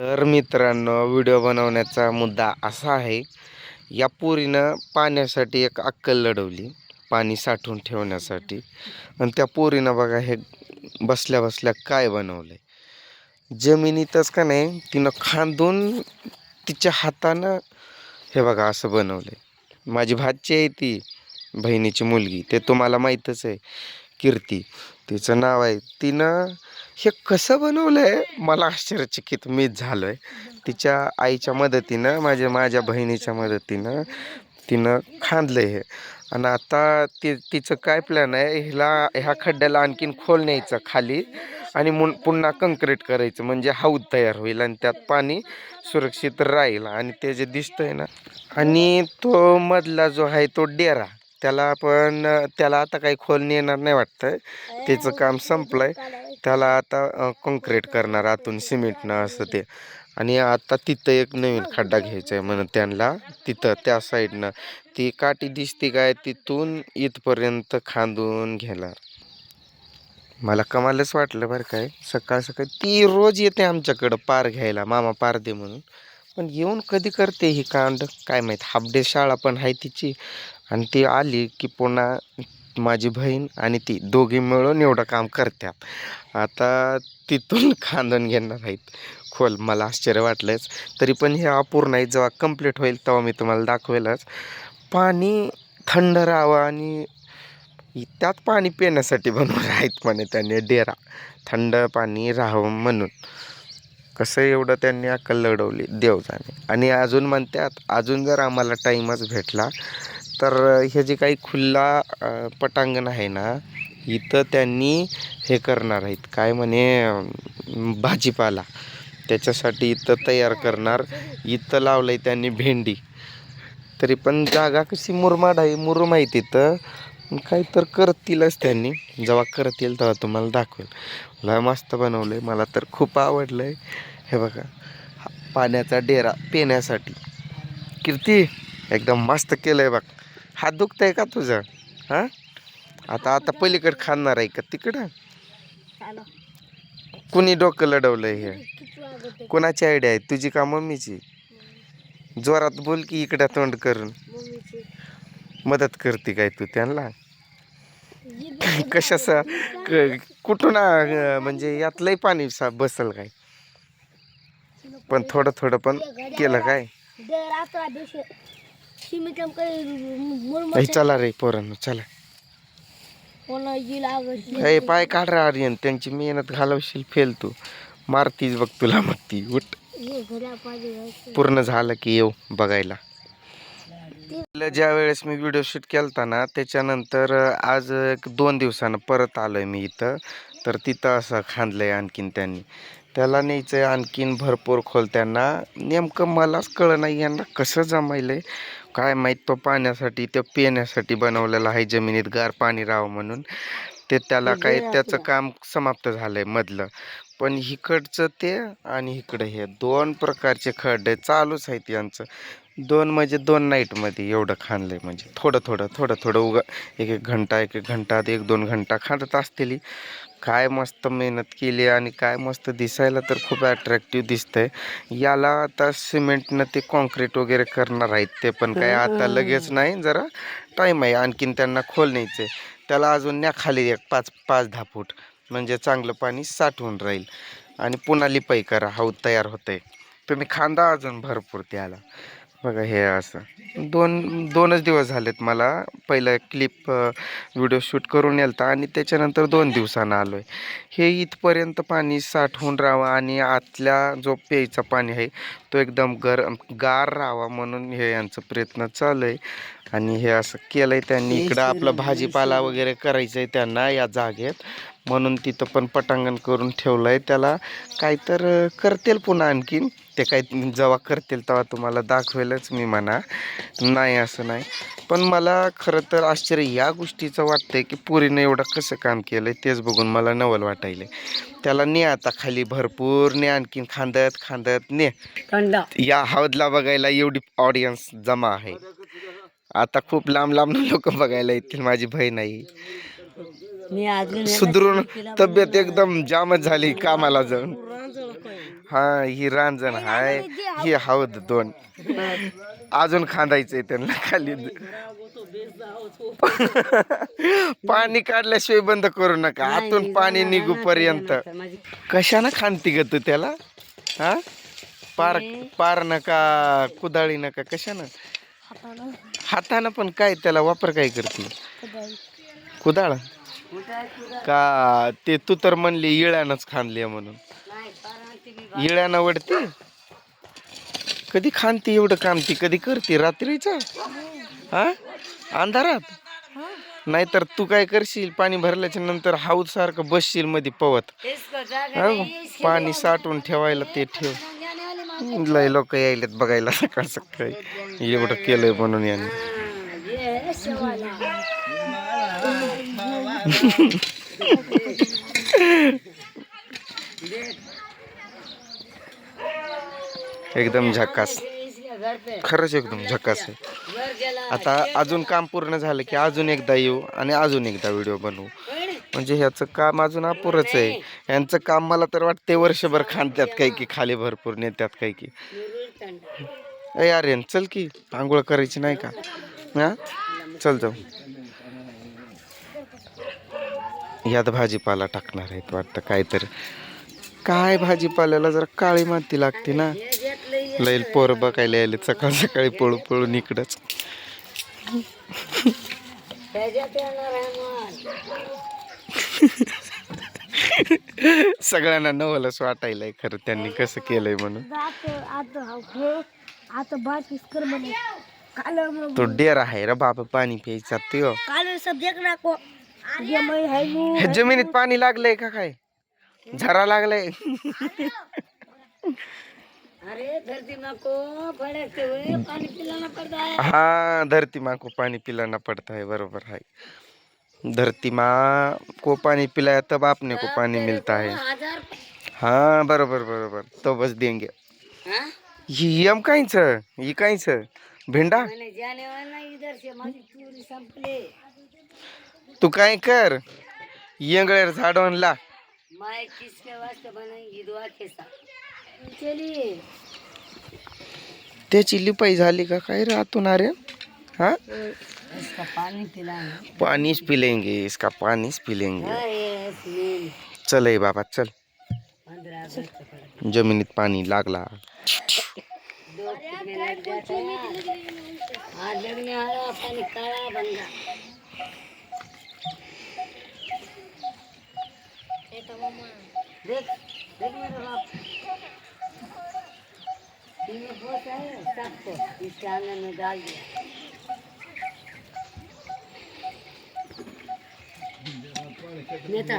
तर मित्रांनो व्हिडिओ बनवण्याचा मुद्दा असा आहे या पोरीनं पाण्यासाठी एक अक्कल लढवली पाणी साठवून ठेवण्यासाठी. आणि त्या पोरीनं बघा हे बसल्या बसल्या काय बनवलं जमिनीतच का नाही तिनं खांदून तिच्या हातानं हे बघा असं बनवलं माझी भाची आहे ती बहिणीची मुलगी ते तुम्हाला माहीतच आहे कीर्ती. तिचं नाव आहे तिनं हे कसं बनवलं आहे मला आश्चर्यचकित मीच झालो आहे तिच्या आईच्या मदतीनं माझ्या माझ्या बहिणीच्या मदतीनं तिनं खांदलं हे. आणि आता ती तिचं काय प्लॅन आहे? हिला ह्या खड्ड्याला आणखीन खोल न्यायचं खाली आणि मुन पुन्हा कंक्रीट करायचं. म्हणजे हौद तयार होईल आणि त्यात पाणी सुरक्षित राहील. आणि ते जे दिसतंय ना आणि तो मधला जो आहे तो डेरा त्याला पण त्याला आता काही खोल येणार नाही वाटतं त्याचं काम संपलंय. त्याला आता कॉन्क्रीट करणार आतून सिमेंटनं असं ते. आणि आता तिथं एक नवीन खड्डा घ्यायचा आहे म्हणून त्यांना तिथं त्या साईडनं ती काठी दिसते काय तिथून इथपर्यंत खांदून घेणार. मला कमालच वाटलं बरं काय सकाळ सकाळी ती रोज येते आमच्याकडं पार घ्यायला मामा पार दे म्हणून. पण येऊन कधी करते ही कांड? काय माहीत हाफ डे शाळा पण आहे तिची. आणि ती आली की पुन्हा माझी बहीण आणि ती दोघी मिळून एवढं काम करतात आता तिथून खांदून घेणार आहेत. खोल मला आश्चर्य वाटलंच. तरी पण हे अपूर्ण आहे जेव्हा कंप्लीट होईल तेव्हा मी तुम्हाला दाखवेलच. पाणी थंड राहावं आणि त्यात पाणी पिण्यासाठी बनवलं आहेत म्हणे त्यांनी डेरा. थंड पाणी राहावं म्हणून. कसं एवढं त्यांनी अक्कल लढवली? देव जाणे. आणि अजून म्हणतात अजून जर आम्हाला टाईमच भेटला तर हे जे काही खुल्ला पटांगण आहे ना इथं त्यांनी हे करणार आहेत. काय म्हणे भाजीपाला. त्याच्यासाठी इथं तयार करणार. इथं लावलं आहे त्यांनी भेंडी. तरी पण जागा कशी मुरमाड आहे मुरुम आहे तिथं काय तर करतीलच त्यांनी. जेव्हा करतील तेव्हा तुम्हाला दाखवेल. मला मस्त बनवलं आहे मला तर खूप आवडलं आहे हे बघा. पाण्याचा डेरा पिण्यासाठी. कीर्ती एकदम मस्त केलं आहे बघ. हात दुखत आहे का तुझं? हां? आता आता पलीकडे खाणार आहे का तिकडं? कुणी डोकं लढवलं हे? कोणाची आयडिया आहे? तुझी का मम्मीची? जोरात बोल की इकडं तोंड करून. मदत करते काय तू त्यांना? कशाचा? कुठून म्हणजे यात लय पाणी सा बसल काय? पण थोडं थोडं पण केलं काय? चला रे पोरांनो चला. हे पाय काढ रे आर्यन त्यांची मेहनत घालवशील फेल तू. मारतीच बघ तुला मग ती उठ पूर्ण झालं की येऊ बघायला. ज्या वेळेस मी व्हिडिओ शूट केलता ना त्याच्यानंतर आज एक दोन दिवसानं परत आलोय मी इथं. तर तिथं असं खांदलंय आणखीन त्यांनी. त्याला न्यायचं आणखीन भरपूर खोल त्यांना. नेमकं मलाच कळ नाही यांना कसं जमायलंय? काय माहीत तो पाण्यासाठी ते पिण्यासाठी बनवलेला आहे जमिनीत गार पाणी राहावं म्हणून. ते त्याला काही त्याचं काम समाप्त झालंय मधलं. पण इकडचं ते आणि इकडं हे दोन प्रकारचे खड्डे चालूच आहेत यांचं. दोन म्हणजे दोन नाईटमध्ये एवढं खाणलंय म्हणजे. थोडं थोडं थोडं थोडं उगा एक एक घंटा एक एक घंटा एक दोन घंटा खांदत असतील. काय मस्त मेहनत केली आणि काय मस्त दिसायला तर खूप अट्रॅक्टिव्ह दिसतंय. याला आता सिमेंटनं ते कॉन्क्रीट वगैरे करणार आहेत ते पण काय आता लगेच नाही जरा टाईम आहे. आणखीन त्यांना खोल न्यायचं आहे त्याला अजून न्या खाली एक पाच पाच दहा फूट म्हणजे चांगलं पाणी साठवून राहील. आणि पुन्हा लिपाई करा हौद तयार होतंय. तुम्ही खांदा अजून भरपूर त्याला. बघा हे असं. दोन दोनच दिवस झालेत मला. पहिलं क्लिप व्हिडिओ शूट करून येलता आणि त्याच्यानंतर दोन दिवसानं आलो आहे हे इथपर्यंत पाणी साठवून राहावं आणि आतल्या जो प्यायचा पाणी आहे तो एकदम गर गार राहावा म्हणून हे यांचं प्रयत्न चालू आहे आणि हे असं केलं आहे त्यांनी. इकडं आपलं भाजीपाला वगैरे करायचं आहे त्यांना या जागेत. म्हणून तिथं पण पटांगण करून ठेवलं आहे त्याला काय तर करतील पुन्हा आणखीन. ते काय जेव्हा करतील तेव्हा तुम्हाला दाखवेलच मी म्हणा. नाही असं नाही. पण मला खरं तर आश्चर्य या गोष्टीचं वाटतंय की पुरीनं एवढं कसं काम केलं आहे तेच बघून मला नवल वाटायलं. त्याला ने आता खाली भरपूर ने आणखीन खांदत खांदत ने. या हौदला बघायला एवढी ऑडियन्स जमा आहे. आता खूप लांब लांब लोक बघायला येतील माझी बहीण आई. मी अजून सुधरून तब्येत एकदम जामच झाली कामाला जाऊन. हा ही रांजण हाय. ही हवद दोन. अजून खांदायचंय त्यांना खाली. पाणी काढल्याशिवाय बंद करू नका. आतून पाणी निघू पर्यंत कशानं खांदती ग तू त्याला? हा? पार पार नका कुदाळी नका. कशानं? हातानं. पण काय त्याला वापर काय करते? कुदाळ? का ते तू तर म्हणली इळ्यानंच खांदली म्हणून. इळ्यानं वडते कधी खांदती एवढं काम ती कधी करते? रात्रीचं? हा? अंधारात? नाहीतर तू काय करशील? पाणी भरल्याच्या नंतर हाऊद सारखं बसशील मध्ये पवत. हा? पाणी साठवून ठेवायला ते ठेव. लय लोक यायलेत बघायला सकाळ सकाळी. एवढं केलंय म्हणून यांनी. एकदम झकास. खरंच एकदम झकास आहे. आता अजून काम पूर्ण झालं की अजून एकदा येऊ आणि अजून एकदा व्हिडिओ बनवू. म्हणजे ह्याचं काम अजून अपुरच आहे. यांचं काम मला तर वाटते वर्षभर खांदत्यात काही की खाली भरपूर नेत्यात काही की. अरे चल की. आंघोळ करायची नाही का? हा? चल जाऊ. यात भाजीपाला टाकणार आहेत वाटतं काय तर काय भाजीपाल्याला जरा काळी माती लागते ना. लईल पोर बघायला यायले सकाळ सकाळी पळू पळून इकडंच. सगळ्यांना नवलच वाटायलंय खरं त्यांनी कसं केलंय म्हणून. आता तो डेर आहे र बाबा पाणी प्यायचा तो. सब्जेक्ट है हे जमिनीत पाणी लागलंय का काय? झरा लागलाय. अरे धरती हुए पानी पिलाना पड़ता है हाँ धरती माँ को पानी पिलाना पड़ता है बरोबर है धरती माँ को पानी पिलाया तब आपने को पानी मिलता है. हजार हाँ बरोबर बरोबर. तो बस देंगे. हाँ? ही हम काहीच? ही काहीच? भेंडा? मैंने जाने वाला इधर से माझी चोरी संपले. तू काय कर? येंगळ्यावर झाडवून ला. मैं किसके वास्ते बनाएंगी दुआ के साथ. चलिए त्याची लिपाई झाली का काय रे आतून अरे हाँ? इसका पानी पिलाना पानीच पिलेंगे इसका पानीच पिलेंगे. ये चल ए बाबा चल. पंद्रह अगस्त पर जमिनीत पाणी लागला. दो फुट में लग जाता है आज लगने वाला पानी काला बन गया देख देख मेरे बाप। ये बहुत है सबको। इसके आने में डाल दिया। नेता।